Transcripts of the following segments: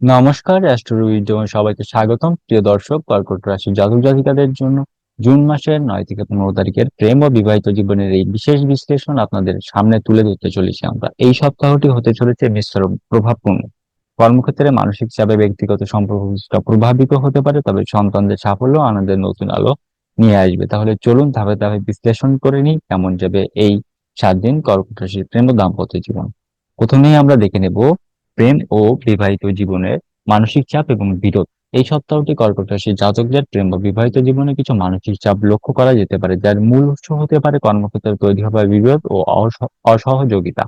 নমস্কার অ্যাস্ট্রোইড সবাইকে স্বাগতম। প্রিয় দর্শক, কর্কট রাশি জাতক জাতিকাদের জন্য জুন মাসের নয় থেকে পনেরো তারিখের প্রেম ও বিবাহিত জীবনের এই বিশেষ বিশ্লেষণ আপনাদের সামনে তুলে ধরতে চলেছি আমরা। এই সপ্তাহটি হতে চলেছে মিশ্র প্রভাবপূর্ণ। কর্মক্ষেত্রে মানসিক চাপে ব্যক্তিগত সম্পর্ক কিছুটা প্রভাবিত হতে পারে, তবে সন্তানদের সাফল্য আনন্দের নতুন আলো নিয়ে আসবে। তাহলে চলুন ধাপে ধাপে বিশ্লেষণ করে নিই কেমন যাবে এই সাত দিন কর্কট রাশির প্রেম ও দাম্পত্য জীবন। প্রথমেই আমরা দেখে নেব প্রেম ও বিবাহিত জীবনের মানসিক চাপ এবং বিরোধ। এই সপ্তাহটি কর্কট রাশির জাতকদের প্রেম বা বিবাহিত জীবনে কিছু মানসিক চাপ লক্ষ্য করা যেতে পারে, যার মূল উৎস হতে পারে কর্মক্ষেত্রে তৈরি হওয়া বিরোধ ও অসহযোগিতা।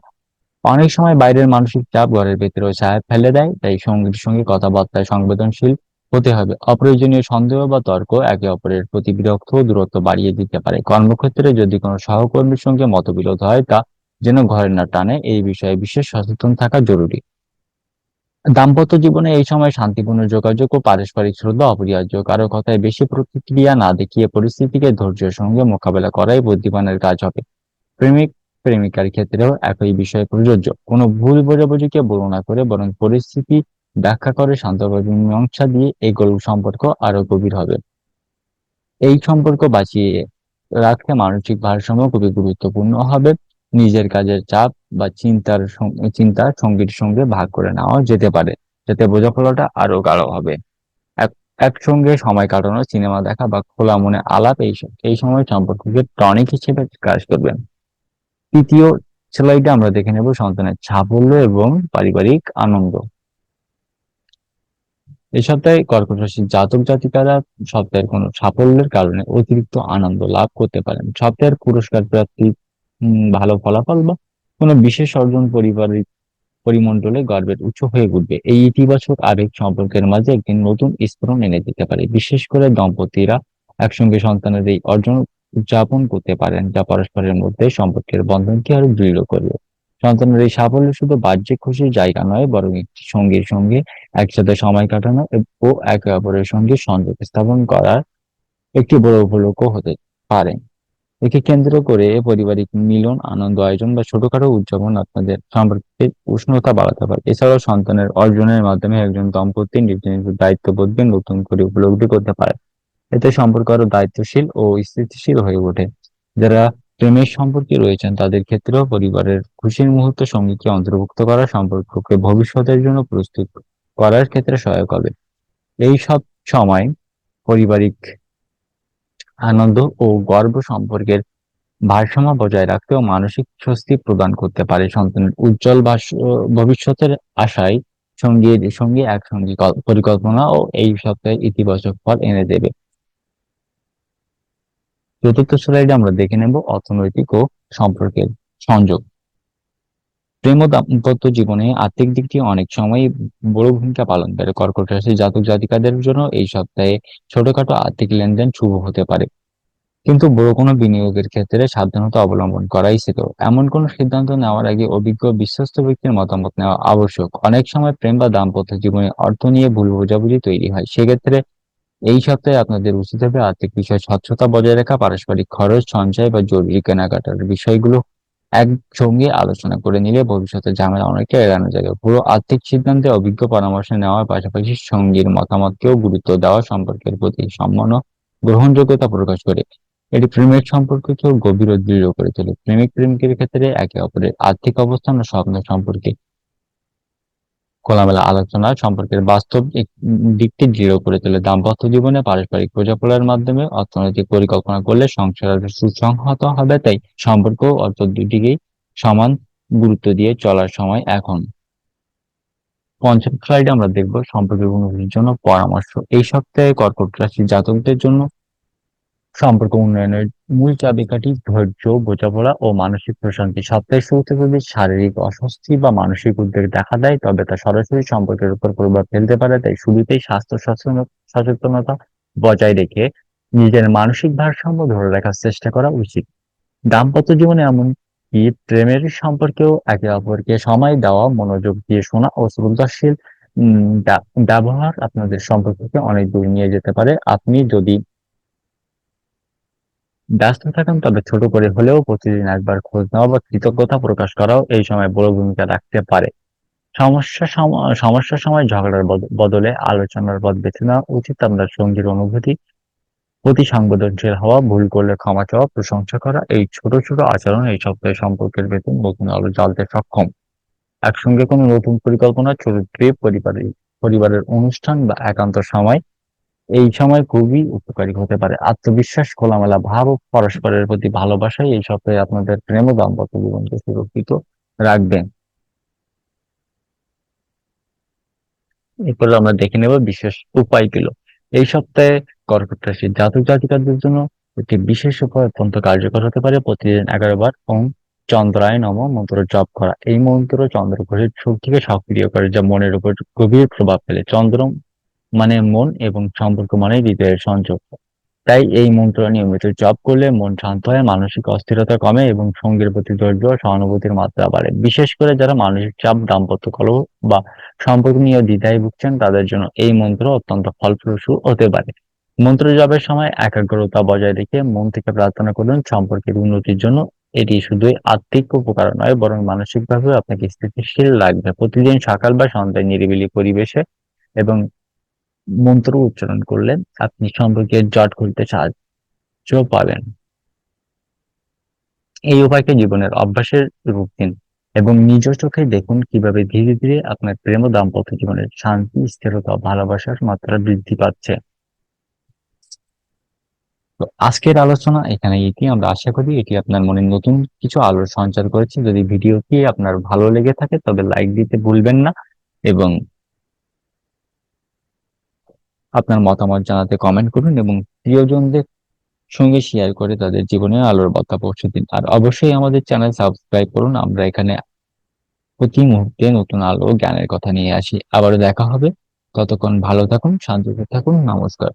অনেক সময় বাইরের মানসিক চাপ ঘরের ভেতরে ছায়া ফেলে দেয়, তাই সঙ্গীর সঙ্গে কথাবার্তায় সংবেদনশীল হতে হবে। অপ্রয়োজনীয় সন্দেহ বা তর্ক একে অপরের প্রতি বিরক্ত দূরত্ব বাড়িয়ে দিতে পারে। কর্মক্ষেত্রে যদি কোনো সহকর্মীর সঙ্গে মতবিরোধ হয়, তা যেন ঘরের না টানে, এই বিষয়ে বিশেষ সচেতন থাকা জরুরি। দাম্পত্য জীবনে এই সময় শান্তিপূর্ণ যোগাযোগ ও পারস্পরিক শ্রদ্ধা অপরিহার্য। কারও কথায় বেশি প্রতিক্রিয়া না দেখিয়ে পরিস্থিতিকে ধৈর্যের সঙ্গে মোকাবেলা করাই বুদ্ধিমানের কাজ হবে। প্রেমিক, প্রেমিকার ক্ষেত্রেও একই বিষয় প্রযোজ্য। কোনো ভুল বোঝাবুঝিকে বর্ণনা করে বরং পরিস্থিতি ব্যাখ্যা করে শান্তভাবে মীমাংসা দিয়ে এই গল্প সম্পর্ক আরও গভীর হবে। এই সম্পর্ক বাঁচিয়ে রাখতে মানসিক ভারসাম্য খুবই গুরুত্বপূর্ণ হবে। নিজের কাজের চাপ বা চিন্তার চিন্তা সঙ্গীর সঙ্গে ভাগ করে নেওয়া যেতে পারে, যাতে বোঝাপড়াটা আরও গাঢ় হবে। একসঙ্গে সময় কাটানো, সিনেমা দেখা বা খোলা মনে আলাপ, এই এই সময় সম্পর্ককে টনিক হিসেবে কাজ করবেন তৃতীয় স্লাইডে আমরা দেখে নেব সন্তানের সাফল্য এবং পারিবারিক আনন্দ। এই সপ্তাহে কর্কট রাশির জাতক জাতিকারা সপ্তাহের কোনো সাফল্যের কারণে অতিরিক্ত আনন্দ লাভ করতে পারেন। সপ্তাহের পুরস্কার প্রাপ্তি ভালো ফলাফল বা কোনো বিশেষ অর্জন পরিবারের পরিমণ্ডলে গর্বের উচ্চ হয়ে উঠবে। এই ইতিবাচক আবেগ সম্পর্কের মাঝে একদিন নতুন স্ফুরণ এনে দিতে পারে। বিশেষ করে দম্পতিরা একসঙ্গে সন্তানের এই অর্জন উদযাপন করতে পারেন, যা পরস্পরের মধ্যে সম্পর্কের বন্ধনকে আরও দৃঢ় করবে। সন্তানের এই সাফল্য শুধু বাহ্যিক খুশির জায়গা নয়, বরং একটি সঙ্গীর সঙ্গে একসাথে সময় কাটানো ও একে অপরের সঙ্গে সংযোগ স্থাপন করার একটি বড় উপলক্ষ হতে পারে। একে কেন্দ্র করে পারিবারিক মিলন, আনন্দ, আয়োজন বা ছোটখাটো উদযাপন আপনাদের সম্পর্কে উষ্ণতা বাড়াতে পারে। এছাড়াও সন্তানের অর্জনের মাধ্যমে একজন দম্পতি নিজ দায়িত্ববোধকে নতুন করে উপলব্ধি করতে পারে। এতে সম্পর্ক আরও দায়িত্বশীল ও স্থিতিশীল হয়ে ওঠে। যারা প্রেমের সম্পর্কে রয়েছেন, তাদের ক্ষেত্রেও পরিবারের খুশির মুহূর্ত সঙ্গীকে অন্তর্ভুক্ত করা সম্পর্ককে ভবিষ্যতের জন্য প্রস্তুত করার ক্ষেত্রে সহায়ক হবে। এই সব সময় পারিবারিক আনন্দ ও গর্ব সম্পর্কের ভারসাম্য বজায় রাখতে ও মানসিক স্বস্তি প্রদান করতে পারে সন্তানের উজ্জ্বল ভবিষ্যতের আশায় সঙ্গীর সঙ্গে একসঙ্গে পরিকল্পনা ও এই সপ্তাহে ইতিবাচক ফল এনে দেবে। চতুর্থ স্লাইডে আমরা দেখে নেব অর্থনৈতিক ও সম্পর্কের সংযোগ। প্রেম ও দাম্পত্য জীবনে আর্থিক দিকটি অনেক সময় বড় ভূমিকা পালন করে। কর্কট রাশি জাতক জাতিকাদের জন্য এই সপ্তাহে ছোটখাটো আর্থিক লেনদেন শুভ হতে পারে। কিন্তু বড় কোনো বিনিয়োগের ক্ষেত্রে সাবধানতা অবলম্বন করাই ছিল এমন কোনো সিদ্ধান্ত নেওয়ার আগে অভিজ্ঞ বিশ্বস্ত ব্যক্তির মতামত নেওয়া আবশ্যক। অনেক সময় প্রেম বা দাম্পত্য জীবনে অর্থ নিয়ে ভুল বোঝাবুঝি তৈরি হয়। সেক্ষেত্রে এই সপ্তাহে আপনাদের উচিত হবে আর্থিক বিষয়ে স্বচ্ছতা বজায় রাখা, পারস্পরিক খরচ, সঞ্চয় বা জরুরি কেনাকাটার বিষয়গুলো একসঙ্গে আলোচনা করে নিলে ভবিষ্যতে ঝামেলা অনেকটা এড়ানো যাবে। পুরো আর্থিক সিদ্ধান্তে অভিজ্ঞ পরামর্শ নেওয়ার পাশাপাশি সঙ্গীর মতামতকেও গুরুত্ব দেওয়া সম্পর্কের প্রতি সম্মান গ্রহণযোগ্যতা প্রকাশ করে। এটি প্রেমের সম্পর্ককেও গভীর ও দৃঢ় করে তোলে। প্রেমিক প্রেমিকের ক্ষেত্রে একে অপরের আর্থিক অবস্থান ও স্বপ্ন সম্পর্কে খোলামেলা আলোচনা সম্পর্কের বাস্তব দিকটি দৃঢ় করে তোলে দাম্পত্য জীবনে পারস্পরিক বোঝাপড়ার মাধ্যমে অর্থনৈতিক পরিকল্পনা করলে সংসার সুসংহত হবে, তাই সম্পর্ক অর্থ দুটিকেই সমান গুরুত্ব দিয়ে চলার সময় এখন। পঞ্চম স্লাইডে আমরা দেখব সম্পর্কের উন্নতির জন্য পরামর্শ। এই সপ্তাহে কর্কট রাশি জাতকদের জন্য সম্পর্ক উন্নয়নের মূল চাবিকাঠি ধৈর্য, বোঝাপড়া ও মানসিক প্রশান্তি সপ্তাহের শুরুতে যদি শারীরিক অস্বস্তি বা মানসিক উদ্বেগ দেখা দেয়, তবে তা সরাসরি সম্পর্কের উপর প্রভাব ফেলতে পারে। তাই শুরুতেই স্বাস্থ্য সচেতনতা বজায় রেখে নিজের মানসিক ভারসাম্য ধরে রাখার চেষ্টা করা উচিত। দাম্পত্য জীবনে এমন কি প্রেমের সম্পর্কেও একে অপরকে সময় দেওয়া, মনোযোগ দিয়ে শোনা ও শ্রদ্ধাশীল ব্যবহার আপনাদের সম্পর্ককে অনেক দূর নিয়ে যেতে পারে। আপনি যদি ব্যস্ত থাকেন, তবে ছোট করে হলেও প্রতিদিন একবার খোঁজ নেওয়া বা কৃতজ্ঞতা প্রকাশ করাও এই সময় বড় ভূমিকা রাখতে পারে। সমস্যা সম- সমস্যার সময় ঝগড়ার বদ- বদলে আলোচনার পথ বেছে নেওয়া উচিত। আপনার সঙ্গীর অনুভূতি প্রতি সংবেদনশীল হওয়া, ভুল করলে ক্ষমা চাওয়া, প্রশংসা করা, এই ছোট ছোট আচরণ এই সপ্তাহে সম্পর্কের বেতন নতুন আলো জ্বালতে সক্ষম। একসঙ্গে কোনো নতুন পরিকল্পনা, ছোট ট্রিপ, পরিবারের পরিবারের অনুষ্ঠান বা একান্ত সময় এই সময় খুবই উপকারী হতে পারে। আত্মবিশ্বাস, খোলামেলা ভাব ও পরস্পরের প্রতি ভালোবাসাই এই সপ্তাহে আপনাদের প্রেম ও দাম্পত্য জীবনকে সুরক্ষিত রাখবেন। এরপরে আমরা দেখে নেব বিশেষ উপায়গুলো এই সপ্তাহে কর্কট রাশির জাতক জাতিকাদের জন্য একটি বিশেষ উপায় অত্যন্ত কার্যকর হতে পারে। প্রতিদিন এগারো বার ওম চন্দ্রায় নম মন্ত্র জপ করা। এই মন্ত্র চন্দ্র ঘোষের শক্তিকে সক্রিয় করে যা মনের উপর গভীর প্রভাব ফেলে। চন্দ্র মানে মন এবং সম্পর্ক মানে হৃদয়ের সংযোগ। তাই এই মন্ত্র নিয়মিত জপ করলে মন শান্ত হয়, মানসিক অস্থিরতা কমে এবং সঙ্গীর প্রতি ধৈর্য সহানুভূতির মাত্রা বাড়ে। বিশেষ করে যারা মানসিক চাপ, দাম্পত্য কলহ বা সম্পর্ক নিয়ে দ্বিধায় ভুগছেন, তাদের জন্য এই মন্ত্র অত্যন্ত ফলপ্রসূ হতে পারে। মন্ত্র জপের সময় একাগ্রতা বজায় রেখে মন থেকে প্রার্থনা করুন, সম্পর্কের উন্নতির জন্য। এটি শুধুই আত্মিক উপকার নয়, বরং মানসিকভাবে আপনাকে স্থিতিশীল লাগবে। প্রতিদিন সকাল বা সন্ধ্যায় নিরিবিলি পরিবেশে এবং মন্ত্র উচ্চারণ করলে আপনি সম্পর্কের জট খুলতে সাহায্য পাবেন। এই উপায়কে জীবনের অভ্যাসের রূপ দিন এবং নিজ চোখে দেখুন কীভাবে ধীরে ধীরে আপনার প্রেম দাম্পত্য জীবনের শান্তি, স্থিরতা ভালোবাসার মাত্রা বৃদ্ধি পাচ্ছে। তো আজকের আলোচনা এখানে এটি। আমরা আশা করি এটি আপনার মনে নতুন কিছু আলোর সঞ্চার করেছে। যদি ভিডিওটি আপনার ভালো লেগে থাকে তবে লাইক দিতে ভুলবেন না এবং আপনার মতামত জানাতে কমেন্ট করুন এবং প্রিয়জনদের সঙ্গে শেয়ার করে তাদের জীবনে আলোর বার্তা পৌঁছে দিন। আর অবশ্যই আমাদের চ্যানেল সাবস্ক্রাইব করুন, আমরা এখানে প্রতি মুহূর্তে নতুন আলো জ্ঞানের কথা নিয়ে আসি। আবারও দেখা হবে। ততক্ষণ ভালো থাকুন শান্তিতে থাকুন, নমস্কার।